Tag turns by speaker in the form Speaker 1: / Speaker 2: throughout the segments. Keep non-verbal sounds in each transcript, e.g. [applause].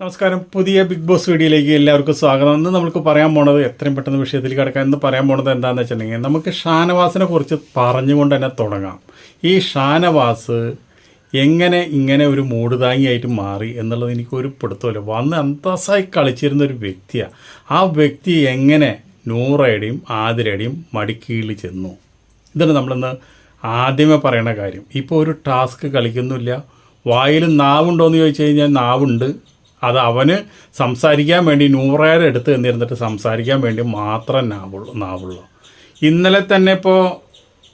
Speaker 1: നമസ്കാരം. പുതിയ big boss വീഡിയോയിലേക്ക് എല്ലാവർക്കും സ്വാഗതം. ഇന്ന് നമുക്ക് പറയാൻ പോണത് എത്രയും പെട്ടെന്ന് വിഷയത്തിൽ കിടക്കാം. എന്ന് പറയാൻ പോണത് എന്താണെന്ന് വെച്ചിട്ടുണ്ടെങ്കിൽ നമുക്ക് ഷാനവാസിനെ കുറിച്ച് പറഞ്ഞുകൊണ്ട് തന്നെ തുടങ്ങാം. ഈ ഷാനവാസ് എങ്ങനെ ഇങ്ങനെ ഒരു മൂടുതാങ്ങിയായിട്ട് മാറി എന്നുള്ളത് എനിക്കൊരു പിടുത്തമില്ല വന്ന് അന്തസ്സായി കളിച്ചിരുന്ന ഒരു വ്യക്തിയാണ് ആ വ്യക്തി എങ്ങനെ നൂറയുടെയും ആതിരയുടെയും മടിക്കീഴിൽ ചെന്നു? ഇതാണ് നമ്മളിന്ന് ആദ്യമേ പറയണ കാര്യം. ഇപ്പോൾ ഒരു ടാസ്ക് കളിക്കുന്നില്ല വായിൽ നാവുണ്ടോ എന്ന് ചോദിച്ചു കഴിഞ്ഞാൽ നാവുണ്ട്. അത് അവന് സംസാരിക്കാൻ വേണ്ടി നൂറേറെ എടുത്ത് തന്നിരുന്നിട്ട് സംസാരിക്കാൻ വേണ്ടി മാത്രം നാവുള്ളൂ നാവുള്ളൂ. ഇന്നലെ തന്നെ ഇപ്പോൾ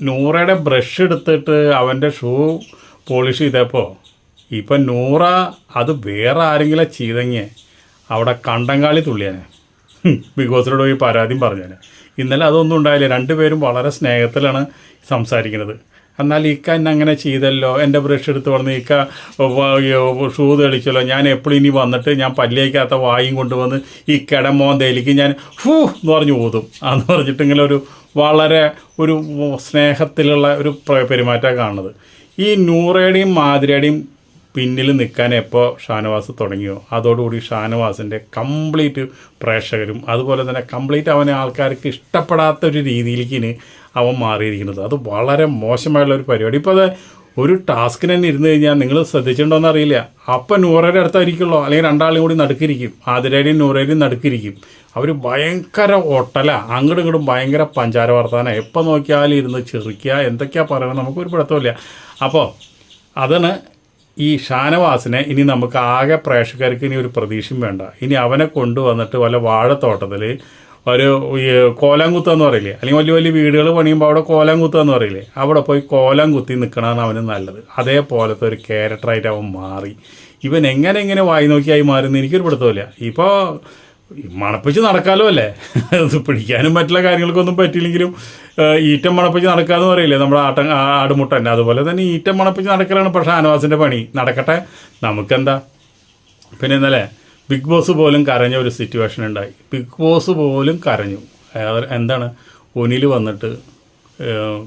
Speaker 1: നൂറയുടെ ബ്രഷ് എടുത്തിട്ട് അവന്റെ ഷൂ പോളിഷ് ചെയ്തപ്പോൾ ഇപ്പം നൂറ അത് വേറെ ആരെങ്കിലും ചെയ്തെങ്കിൽ അവിടെ കണ്ടങ്കാളി തുള്ളിയാനെ. ബിഗ് ബോസിനോട് പോയി പരാതിയും പറഞ്ഞേനെ. ഇന്നലെ അതൊന്നും ഉണ്ടായില്ല. രണ്ടുപേരും വളരെ സ്നേഹത്തിലാണ് സംസാരിക്കുന്നത്. എന്നാൽ ഇക്ക എന്നെ അങ്ങനെ ചെയ്തല്ലോ. എന്റെ ബ്രഷ് എടുത്ത് വന്ന് ഇക്ക ഷൂ തെളിച്ചല്ലോ. ഞാൻ എപ്പോഴും ഇനി വന്നിട്ട് ഞാൻ പല്ലിയേക്കാത്ത വായും കൊണ്ടുവന്ന് ഈ കിടമോൻ തേലിക്ക് ഞാൻ ഫൂ എന്ന് പറഞ്ഞു ഊതും. അന്ന് പറഞ്ഞിട്ട് ഇങ്ങനെ ഒരു വളരെ ഒരു സ്നേഹത്തിലുള്ള ഒരു പ്ര- പെരുമാറ്റമാണ് കാണുന്നത്. ഈ നൂറയുടെയും മാതിരയുടെയും പിന്നിൽ നിൽക്കാൻ എപ്പോൾ ഷാനവാസ് തുടങ്ങിയോ? അതോടുകൂടി ഷാനവാസിന്റെ കംപ്ലീറ്റ് പ്രേക്ഷകരും അതുപോലെ തന്നെ കംപ്ലീറ്റ് അവനെ ആൾക്കാർക്ക് ഇഷ്ടപ്പെടാത്ത ഒരു രീതിയിലേക്ക് അവൻ മാറിയിരിക്കുന്നത്. അത് വളരെ മോശമായുള്ള ഒരു പരിപാടി. ഇപ്പോൾ അത് ഒരു ടാസ്കിന് തന്നെ ഇരുന്ന് കഴിഞ്ഞാൽ നിങ്ങൾ ശ്രദ്ധിച്ചിട്ടുണ്ടോയെന്ന് അറിയില്ല. അപ്പം നൂറയുടെ അടുത്തായിരിക്കുള്ളൂ. അല്ലെങ്കിൽ രണ്ടാളും കൂടി നടുക്കിരിക്കും. ആതിരയുടെയും നൂറയുടെയും നടുക്കിരിക്കും. അവർ ഭയങ്കര ഒട്ടല അങ്ങോട്ടും ഇങ്ങോട്ടും ഭയങ്കര പഞ്ചാര വർത്താനം. എപ്പോൾ നോക്കിയാലും ഇരുന്ന് ചെറിക്കുക എന്തൊക്കെയാണ് നമുക്ക് ഒരു പിടുത്തമില്ല അപ്പോൾ അതാണ് ഈ ഷാനവാസിനെ ഇനി നമുക്ക് ആകെ പ്രേക്ഷകർക്ക് ഇനി ഒരു പ്രതീക്ഷയും വേണ്ട. ഇനി അവനെ കൊണ്ടുവന്നിട്ട് വല്ല വാഴത്തോട്ടത്തിൽ ഒരു കോലം കുത്തുകയെന്ന് പറയില്ലേ? അല്ലെങ്കിൽ വലിയ വലിയ വീടുകൾ പണിയുമ്പോൾ അവിടെ കോലം കുത്തുകയെന്ന് പറയില്ലേ? അവിടെ പോയി കോലം കുത്തി നിൽക്കണമെന്ന് അവന് നല്ലത്. അതേപോലത്തെ ഒരു ക്യാരക്ടറായിട്ട് അവൻ മാറി. ഇവൻ എങ്ങനെ എങ്ങനെ വായി നോക്കിയായി മാറുന്ന എനിക്കൊരു പിടുത്തമില്ല. ഇപ്പോൾ മണപ്പിച്ച് നടക്കാലോ അല്ലേ? പിടിക്കാനും മറ്റുള്ള കാര്യങ്ങൾക്കൊന്നും പറ്റിയില്ലെങ്കിലും ഈറ്റം മണപ്പിച്ച് നടക്കാന്ന് പറയില്ലേ? നമ്മുടെ ആട്ടം ആടുമുട്ടൻ. അതുപോലെ തന്നെ ഈറ്റം മണപ്പിച്ച് നടക്കലാണ് പക്ഷേ അനവാസിന്റെ പണി. നടക്കട്ടെ നമുക്കെന്താ? പിന്നെ ഇന്നലെ ബിഗ് ബോസ് പോലും കരഞ്ഞ ഒരു സിറ്റുവേഷൻ ഉണ്ടായി. ബിഗ് ബോസ് പോലും കരഞ്ഞു. എന്താണ്? ഒനിൽ വന്നിട്ട്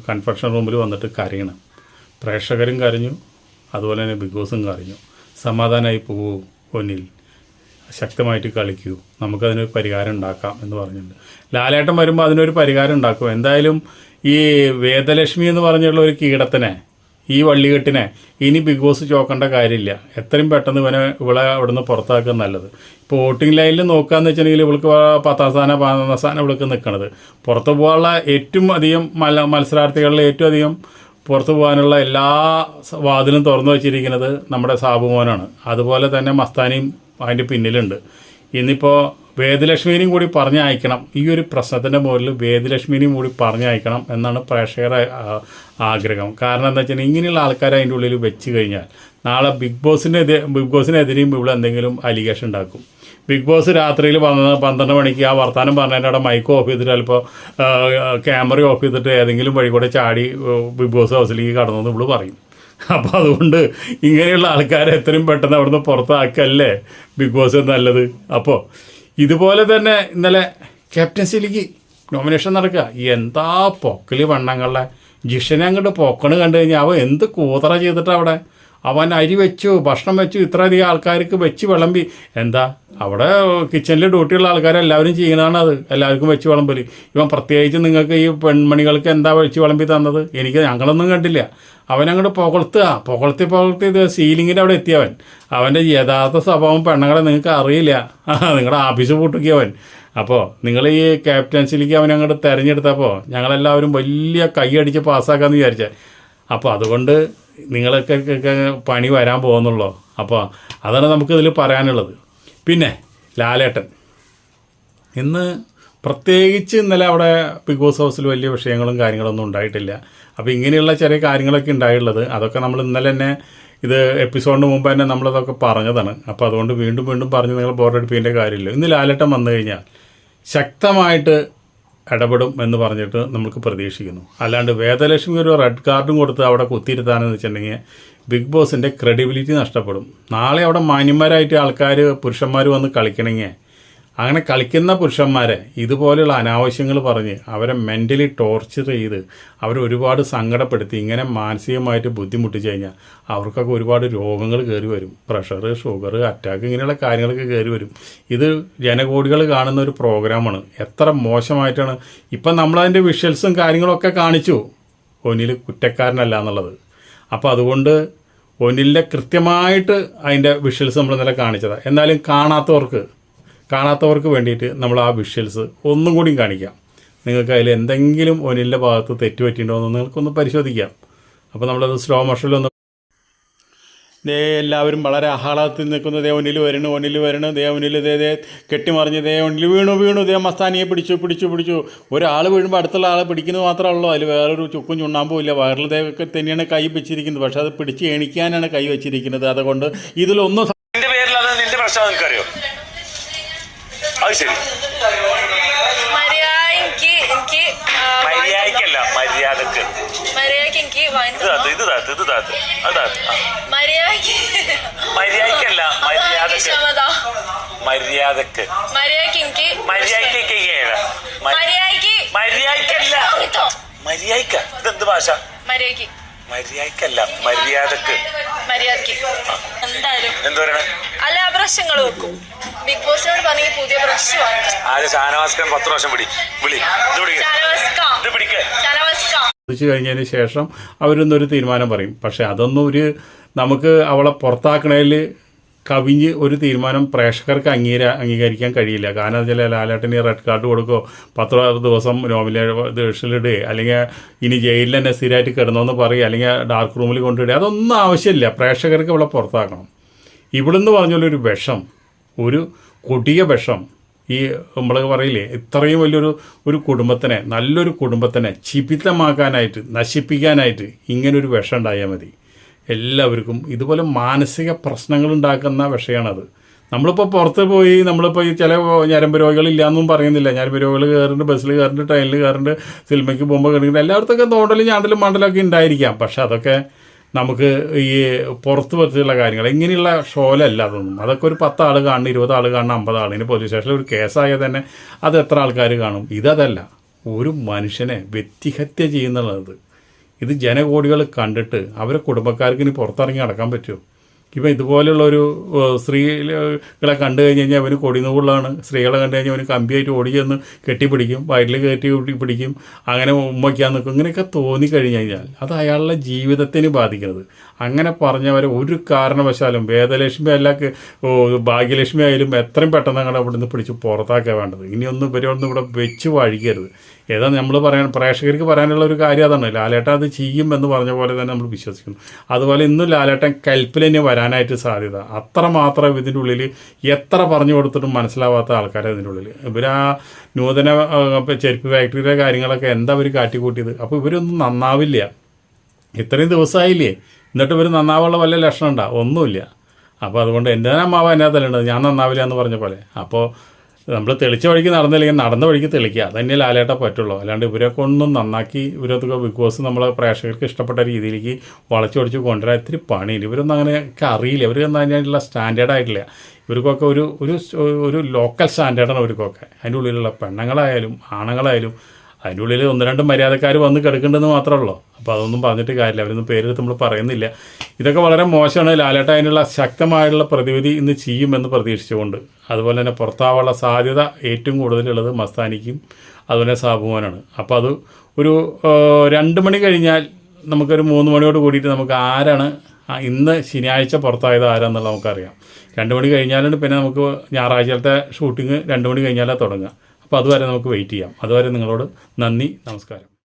Speaker 1: കൺഫക്ഷൻ റൂമിൽ വന്നിട്ട് കരയണം. പ്രേക്ഷകരും കരഞ്ഞു. അതുപോലെ തന്നെ ബിഗ് ബോസും കരഞ്ഞു. സമാധാനമായി പോകൂ ഒനിൽ. ശക്തമായിട്ട് കളിക്കൂ. നമുക്കതിനൊരു പരിഹാരം ഉണ്ടാക്കാം എന്ന് പറഞ്ഞിട്ടുണ്ട്. ലാലേട്ടൻ വരുമ്പോൾ അതിനൊരു പരിഹാരം ഉണ്ടാക്കും. എന്തായാലും ഈ വേദലക്ഷ്മി എന്ന് പറഞ്ഞുള്ള ഒരു കീടത്തിനെ ഈ വള്ളികെട്ടിനെ ഇനി ബിഗ് ബോസ് ചോക്കേണ്ട കാര്യമില്ല. എത്രയും പെട്ടെന്ന് ഇവനെ ഇവളെ അവിടുന്ന് പുറത്താക്കുക നല്ലത്. ഇപ്പോൾ വോട്ടിംഗ് ലൈനിൽ നോക്കുകയെന്ന് വെച്ചിട്ടുണ്ടെങ്കിൽ ഇവൾക്ക് പത്താം സ്ഥാനം പതിനൊന്നാം സ്ഥാനം ഇവൾക്ക് നിൽക്കണത്. പുറത്തു പോകാനുള്ള ഏറ്റവും അധികം മല മത്സരാർത്ഥികളിൽ ഏറ്റവും അധികം പുറത്തു പോകാനുള്ള എല്ലാ വാതിലും തുറന്നു വച്ചിരിക്കുന്നത് നമ്മുടെ സാബുമോനാണ്. അതുപോലെ തന്നെ മസ്താനിയും അതിന്റെ പിന്നിലുണ്ട്. ഇന്നിപ്പോൾ വേദലക്ഷ്മിനെയും കൂടി പറഞ്ഞയക്കണം. ഈ ഒരു പ്രശ്നത്തിന്റെ മുകളിൽ വേദലക്ഷ്മിനെയും കൂടി പറഞ്ഞയക്കണം എന്നാണ് പ്രേക്ഷകരുടെ ആഗ്രഹം. കാരണം എന്താ വെച്ചാൽ ഇങ്ങനെയുള്ള ആൾക്കാരെ അതിന്റെ ഉള്ളിൽ വെച്ച് കഴിഞ്ഞാൽ നാളെ ബിഗ് ബോസിന്റെ ബിഗ് ബോസിനെതിരെയും ഇവിടെ എന്തെങ്കിലും അലിഗേഷൻ ഉണ്ടാക്കും. ബിഗ് ബോസ് രാത്രിയിൽ പന്ത്രണ്ട് പന്ത്രണ്ട് മണിക്ക് ആ വർത്തമാനം പറഞ്ഞതിന്റെ അവിടെ മൈക്ക് ഓഫ് ചെയ്തിട്ട് ചിലപ്പോൾ ക്യാമറ ഓഫ് ചെയ്തിട്ട് ഏതെങ്കിലും വഴി കൂടെ ചാടി ബിഗ് ബോസ് ഹൗസിലേക്ക് കടന്നെന്ന് ഇവിടെ പറയും. അപ്പോൾ അതുകൊണ്ട് ഇങ്ങനെയുള്ള ആൾക്കാരെ എത്രയും പെട്ടെന്ന് അവിടുന്ന് പുറത്താക്കല്ലേ? ബിഗ് ബോസ് നല്ലത്. അപ്പോൾ ഇതുപോലെ തന്നെ ഇന്നലെ ക്യാപ്റ്റൻസിയിലേക്ക് നോമിനേഷൻ നടക്കുക. എന്താ പൊക്കലി വണ്ണങ്ങളുടെ ജിഷനെ അങ്ങോട്ട് പൊക്കണ് കണ്ടു കഴിഞ്ഞാൽ അവൻ എന്ത് കൂതറ ചെയ്തിട്ട് അവിടെ അവൻ അരി വെച്ചു ഭക്ഷണം വെച്ചു ഇത്രയധികം ആൾക്കാർക്ക് വെച്ച് വിളമ്പി. എന്താ? അവിടെ കിച്ചണിൽ ഡ്യൂട്ടിയുള്ള ആൾക്കാരെല്ലാവരും ചെയ്യുന്നതാണ് അത്. എല്ലാവർക്കും വെച്ച് വിളമ്പൽ ഇവൻ പ്രത്യേകിച്ച് നിങ്ങൾക്ക് ഈ പെൺമണികൾക്ക് എന്താ വെച്ച് വിളമ്പി തന്നത്? എനിക്ക് ഞങ്ങളൊന്നും കണ്ടില്ല. അവൻ അങ്ങോട്ട് പുകഴ്ത്തുക. പുകഴ്ത്തി പുകഴ്ത്തി ഇത് സീലിങ്ങിന്റെ അവിടെ എത്തിയവൻ അവന്റെ യഥാർത്ഥ സ്വഭാവം പെണ്ണുങ്ങളെ നിങ്ങൾക്ക് അറിയില്ല. [laughs] നിങ്ങളുടെ ആഫീസ് പൂട്ടിക്കിയവൻ അപ്പോൾ നിങ്ങൾ ഈ ക്യാപ്റ്റൻസിലേക്ക് അവൻ അങ്ങോട്ട് തിരഞ്ഞെടുത്തപ്പോൾ ഞങ്ങളെല്ലാവരും വലിയ കൈയടിച്ച് പാസ്സാക്കാമെന്ന് വിചാരിച്ചേ. അപ്പോൾ അതുകൊണ്ട് നിങ്ങൾക്ക് ഒക്കെ പണി വരാൻ പോകുന്നുള്ളൂ? അപ്പോൾ അതാണ് നമുക്കിതിൽ പറയാനുള്ളത്. പിന്നെ ലാലേട്ടൻ. ഇന്ന് പ്രത്യേകിച്ച് ഇന്നലെ അവിടെ ബിഗ് ബോസ് ഹൗസിൽ വലിയ വിഷയങ്ങളും കാര്യങ്ങളൊന്നും ഉണ്ടായിട്ടില്ല. അപ്പോൾ ഇങ്ങനെയുള്ള ചെറിയ കാര്യങ്ങളൊക്കെ ഉണ്ടായിട്ടുള്ളത് അതൊക്കെ നമ്മൾ ഇന്നലെ തന്നെ ഇത് എപ്പിസോഡിന് മുമ്പ് തന്നെ നമ്മളതൊക്കെ പറഞ്ഞതാണ്. അപ്പോൾ അതുകൊണ്ട് വീണ്ടും വീണ്ടും പറഞ്ഞ് നിങ്ങൾ ബോർഡടിപ്പിക്കേണ്ട കാര്യമില്ല. ഇന്ന് ലാലേട്ടൻ വന്നു കഴിഞ്ഞാൽ ശക്തമായിട്ട് ഇടപെടും എന്ന് പറഞ്ഞിട്ട് നമുക്ക് പ്രതീക്ഷിക്കുന്നു. അല്ലാണ്ട് വേദലക്ഷ്മി ഒരു റെഡ് കാർഡും കൊടുത്ത് അവിടെ കുത്തിയിരുത്താനെന്ന് വെച്ചിട്ടുണ്ടെങ്കിൽ ബിഗ് ബോസിന്റെ ക്രെഡിബിലിറ്റി നഷ്ടപ്പെടും. നാളെ അവിടെ മാന്യന്മാരായിട്ട് ആൾക്കാർ പുരുഷന്മാർ വന്ന് കളിക്കണമെങ്കിൽ അങ്ങനെ കളിക്കുന്ന പുരുഷന്മാരെ ഇതുപോലെയുള്ള അനാവശ്യങ്ങൾ പറഞ്ഞ് അവരെ മെന്റലി ടോർച്ചർ ചെയ്ത് അവരെ ഒരുപാട് സങ്കടപ്പെടുത്തി ഇങ്ങനെ മാനസികമായിട്ട് ബുദ്ധിമുട്ടിച്ച് കഴിഞ്ഞാൽ അവർക്കൊക്കെ ഒരുപാട് രോഗങ്ങൾ കയറി വരും. പ്രഷർ ഷുഗർ അറ്റാക്ക് ഇങ്ങനെയുള്ള കാര്യങ്ങളൊക്കെ കയറി വരും. ഇത് ജനകോടികൾ കാണുന്ന ഒരു പ്രോഗ്രാമാണ് എത്ര മോശമായിട്ടാണ്. ഇപ്പം നമ്മളതിന്റെ വിഷ്വൽസും കാര്യങ്ങളൊക്കെ കാണിച്ചു. ഒന്നിൽ കുറ്റക്കാരനല്ല എന്നുള്ളത്. അപ്പോൾ അതുകൊണ്ട് ഒന്നിലെ കൃത്യമായിട്ട് അതിന്റെ വിഷ്വൽസ് നമ്മൾ ഇന്നലെ കാണിച്ചതാണ് എന്നാലും കാണാത്തവർക്ക് കാണാത്തവർക്ക് വേണ്ടിയിട്ട് നമ്മൾ ആ വിഷ്വൽസ് ഒന്നും കൂടിയും കാണിക്കാം. നിങ്ങൾക്ക് അതിൽ എന്തെങ്കിലും ഒനിലിന്റെ ഭാഗത്ത് തെറ്റ് പറ്റിയിട്ടുണ്ടോ എന്ന് നിങ്ങൾക്കൊന്ന് പരിശോധിക്കാം. അപ്പോൾ നമ്മളത് സ്ലോ മോഷനിലൊന്ന് ദേ എല്ലാവരും വളരെ ആഹ്ലാദത്തിൽ നിൽക്കുന്നു. ദേ ഒന്നിൽ വരണു ഒന്നിൽ വരണു ദേ ഒന്നിൽ ദേ ദേ കെട്ടിമറിഞ്ഞ് ദേ ഒന്നിൽ വീണു വീണു. ദേ മസ്താനിയെ പിടിച്ചു പിടിച്ചു പിടിച്ചു. ഒരാൾ വീഴുമ്പോൾ അടുത്തുള്ള ആളെ പിടിക്കുന്നത് മാത്രമേ ഉള്ളൂ അതിൽ വേറൊരു ചുക്കും ചുണ്ണാമ്പും ഇല്ല. വയറിൽ ദേവൊക്കെ ഒക്കെ തന്നെയാണ് കൈ വെച്ചിരിക്കുന്നത്. പക്ഷേ അത് പിടിച്ച് എണിക്കാനാണ് കൈ വെച്ചിരിക്കുന്നത്. അതുകൊണ്ട് ഇതിലൊന്നും
Speaker 2: പേരിൽ അത് നിന്റെ പ്രശ്നം നിനക്കറിയോ? അത് ശരി.
Speaker 3: മര്യാദയ്ക്ക് എനിക്ക്
Speaker 2: മര്യാദക്കല്ല മര്യാദയ്ക്ക്.
Speaker 3: മര്യാദയ്ക്ക് എനിക്ക്
Speaker 2: ഇത് താത്ത് ഇത് താത്ത് ഇത് താത്ത്. അത് താത്ത്. ആ.
Speaker 3: മര്യാദയ്ക്ക്.
Speaker 2: മര്യാദക്കല്ല മര്യാദയ്ക്ക്
Speaker 3: ക്ഷമത മര്യാദയ്ക്ക്. എനിക്ക് മര്യാദയ്ക്ക്
Speaker 2: മര്യാദക്കല്ല? മര്യാദക്ക ഇതെന്ത് ഭാഷ?
Speaker 3: മര്യാദയ്ക്ക്.
Speaker 2: മര്യാദക്കല്ല മര്യാദയ്ക്ക്.
Speaker 3: മര്യാദയ്ക്ക്. എന്തായാലും. അല്ല പ്രശ്നങ്ങൾ വെക്കും. ബിഗ് ബോസിനോട് പറഞ്ഞെങ്കിൽ പുതിയ പ്രശ്നമാണ്
Speaker 2: ആദ്യം ഷാനവാസ്കൻ പത്ത് പ്രാവശ്യം പിടി. വിളി. ഇത് ഇത്
Speaker 1: ചോദിച്ചു കഴിഞ്ഞതിന് ശേഷം അവരൊന്നൊരു തീരുമാനം പറയും. പക്ഷെ അതൊന്നും ഒരു നമുക്ക് അവളെ പുറത്താക്കണതിൽ കവിഞ്ഞ് ഒരു തീരുമാനം പ്രേക്ഷകർക്ക് അംഗീക അംഗീകരിക്കാൻ കഴിയില്ല. കാരണം വെച്ചാൽ ലാലേട്ടന് റെഡ് കാർഡ് കൊടുക്കോ പത്ത് ദിവസം നോമിനേഷനിടുക അല്ലെങ്കിൽ ഇനി ജയിലിൽ തന്നെ സ്ഥിരമായിട്ട് കിടന്നോന്ന് പറയുക അല്ലെങ്കിൽ ഡാർക്ക് റൂമിൽ കൊണ്ടിടുക അതൊന്നും ആവശ്യമില്ല. പ്രേക്ഷകർക്ക് ഇവിടെ പുറത്താക്കണം ഇവിടുന്ന് പറഞ്ഞൊരു വിഷം ഒരു കൊടിയ വിഷം ഈ നമ്മൾ പറയില്ലേ ഇത്രയും വലിയൊരു ഒരു കുടുംബത്തിനെ നല്ലൊരു കുടുംബത്തിനെ ചിപിതമാക്കാനായിട്ട് നശിപ്പിക്കാനായിട്ട് ഇങ്ങനൊരു വിഷം ഉണ്ടായാൽ മതി. എല്ലാവർക്കും ഇതുപോലെ മാനസിക പ്രശ്നങ്ങൾ ഉണ്ടാക്കുന്ന വിഷയമാണത് നമ്മളിപ്പോൾ പുറത്ത് പോയി നമ്മളിപ്പോൾ ഈ ചില ഞരമ്പ് രോഗികളില്ല എന്നും പറയുന്നില്ല. ഞരമ്പ് രോഗികൾ കയറുന്നുണ്ട് ബസ്സിൽ കയറുന്നുണ്ട് ട്രെയിനിൽ കയറുന്നുണ്ട് സിനിമയ്ക്ക് പോകുമ്പോൾ കയറുന്നുണ്ട്. എല്ലായിടത്തൊക്കെ തോണ്ടലും ഞാണ്ടലും മണ്ടലൊക്കെ ഉണ്ടായിരിക്കാം. പക്ഷെ അതൊക്കെ നമുക്ക് ഈ പുറത്ത് വെച്ചുള്ള കാര്യങ്ങൾ ഇങ്ങനെയുള്ള ഷോലല്ല അതൊന്നും അതൊക്കെ ഒരു പത്ത് ആൾ കാണുന്ന ഇരുപത് ആൾ കാണുന്ന അമ്പത് ആൾ ഇനി പോലീസ് സ്റ്റേഷനിൽ ഒരു കേസായാൽ തന്നെ അത് എത്ര ആൾക്കാർ കാണും? ഇതതല്ല. ഒരു മനുഷ്യനെ വ്യക്തിഹത്യ ചെയ്യുന്നുള്ളത് ഇത് ജനകോടികൾ കണ്ടിട്ട് അവരെ കുടുംബക്കാർക്ക് ഇനി പുറത്തിറങ്ങി നടക്കാൻ പറ്റുമോ? ഇപ്പം ഇതുപോലെയുള്ള ഒരു സ്ത്രീകളെ കണ്ടു കഴിഞ്ഞ് കഴിഞ്ഞാൽ അവന് കൊടിനൂറിലാണ്. സ്ത്രീകളെ കണ്ടു കഴിഞ്ഞാൽ അവന് കമ്പിയായിട്ട് ഓടി ചെന്ന് കെട്ടിപ്പിടിക്കും വയറ്റിൽ കയറ്റി പിടി- പിടിക്കും അങ്ങനെ ഉമ്മയ്ക്കാൻ നിൽക്കും ഇങ്ങനെയൊക്കെ തോന്നിക്കഴിഞ്ഞു കഴിഞ്ഞാൽ അത് അയാളുടെ ജീവിതത്തിന് ബാധിക്കുന്നത് അങ്ങനെ പറഞ്ഞവരെ ഒരു കാരണവശാലും വേദലക്ഷ്മി അല്ല ഭാഗ്യലക്ഷ്മി ആയാലും എത്രയും പെട്ടെന്ന് അങ്ങോട്ട് അവിടെ നിന്ന് പിടിച്ച് പുറത്താക്കാൻ വേണ്ടത്. ഇനിയൊന്നും ഇവരൊന്നും ഇവിടെ വെച്ച് വഴിക്കരുത്. ഏതാ നമ്മൾ പറയാൻ പ്രേക്ഷകർക്ക് പറയാനുള്ള ഒരു കാര്യം അതാണ്. ലാലേട്ടൻ അത് ചെയ്യും എന്ന് പറഞ്ഞ പോലെ തന്നെ നമ്മൾ വിശ്വസിക്കുന്നു. അതുപോലെ ഇന്നും ലാലേട്ടൻ കൽപ്പിൽ തന്നെ വരാനായിട്ട് സാധ്യത. അത്ര മാത്രം ഇതിന്റെ ഉള്ളിൽ എത്ര പറഞ്ഞു കൊടുത്തിട്ടും മനസ്സിലാവാത്ത ആൾക്കാരെ ഇതിന്റെ ഉള്ളിൽ ഇവർ ആ നൂതന ചെരുപ്പ് ഫാക്ടറിയുടെ കാര്യങ്ങളൊക്കെ എന്താ ഇവർ കാട്ടിക്കൂട്ടിയത്? അപ്പോൾ ഇവരൊന്നും നന്നാവില്ല. ഇത്രയും ദിവസമായില്ലേ എന്നിട്ട് ഇവർ നന്നാവുള്ള വല്ല ലക്ഷണം ഉണ്ടാ ഒന്നുമില്ല. അപ്പോൾ അതുകൊണ്ട് എന്റെ അമ്മാവ് എന്റെ തല്ലുണ്ട് ഞാൻ നന്നാവില്ല എന്ന് പറഞ്ഞ പോലെ. അപ്പോൾ നമ്മൾ തെളിച്ച വഴിക്ക് നടന്നില്ലെങ്കിൽ നടന്ന വഴിക്ക് തെളിക്കുക. അതന്നെ ലാലേട്ട പറ്റുള്ളൂ. അല്ലാണ്ട് ഇവരെ കൊണ്ടൊന്നും നന്നാക്കി ഇവരൊക്കെ ബിഗ് ബോസ് നമ്മളെ പ്രേക്ഷകർക്ക് ഇഷ്ടപ്പെട്ട രീതിയിലേക്ക് വളച്ചു പൊടിച്ച് കൊണ്ടുവരാൻ ഇത്തിരി പണിയില്ല ഇവരൊന്നും അങ്ങനെയൊക്കെ അറിയില്ല. ഇവരൊന്നും അതിനുള്ള സ്റ്റാൻഡേർഡ് ആയിട്ടില്ല. ഇവർക്കൊക്കെ ഒരു ഒരു ഒരു ലോക്കൽ സ്റ്റാൻഡേർഡാണ് ഇവർക്കൊക്കെ. അതിന്റെ ഉള്ളിലുള്ള പെണ്ണുങ്ങളായാലും ആണുങ്ങളായാലും അതിന്റെ ഉള്ളിൽ ഒന്ന് രണ്ട് മര്യാദക്കാർ വന്ന് കിടക്കേണ്ടെന്ന് മാത്രമേ ഉള്ളൂ. അപ്പോൾ അതൊന്നും പറഞ്ഞിട്ട് കാര്യമില്ല. അവരൊന്നും പേരെടുത്ത് നമ്മൾ പറയുന്നില്ല. ഇതൊക്കെ വളരെ മോശമാണ്. ലാലേട്ട അതിനുള്ള ശക്തമായിട്ടുള്ള പ്രതിവിധി ഇന്ന് ചെയ്യുമെന്ന് പ്രതീക്ഷിച്ചുകൊണ്ട്. അതുപോലെ തന്നെ പുറത്താവാനുള്ള സാധ്യത ഏറ്റവും കൂടുതലുള്ളത് മസ്താനിക്കും അതുപോലെ സാബുമോനാണ് അപ്പോൾ അത് ഒരു രണ്ട് മണി കഴിഞ്ഞാൽ നമുക്കൊരു മൂന്ന് മണിയോട് കൂടിയിട്ട് നമുക്ക് ആരാണ് ഇന്ന് ശനിയാഴ്ച പുറത്തായത് ആരാന്നുള്ളത് നമുക്കറിയാം. രണ്ട് മണി കഴിഞ്ഞാലാണ് പിന്നെ നമുക്ക് ഞായറാഴ്ചത്തെ ഷൂട്ടിങ് രണ്ട് മണി കഴിഞ്ഞാലേ തുടങ്ങുക. അപ്പോൾ അതുവരെ നമുക്ക് വെയിറ്റ് ചെയ്യാം. അതുവരെ നിങ്ങളോട് നന്ദി നമസ്കാരം.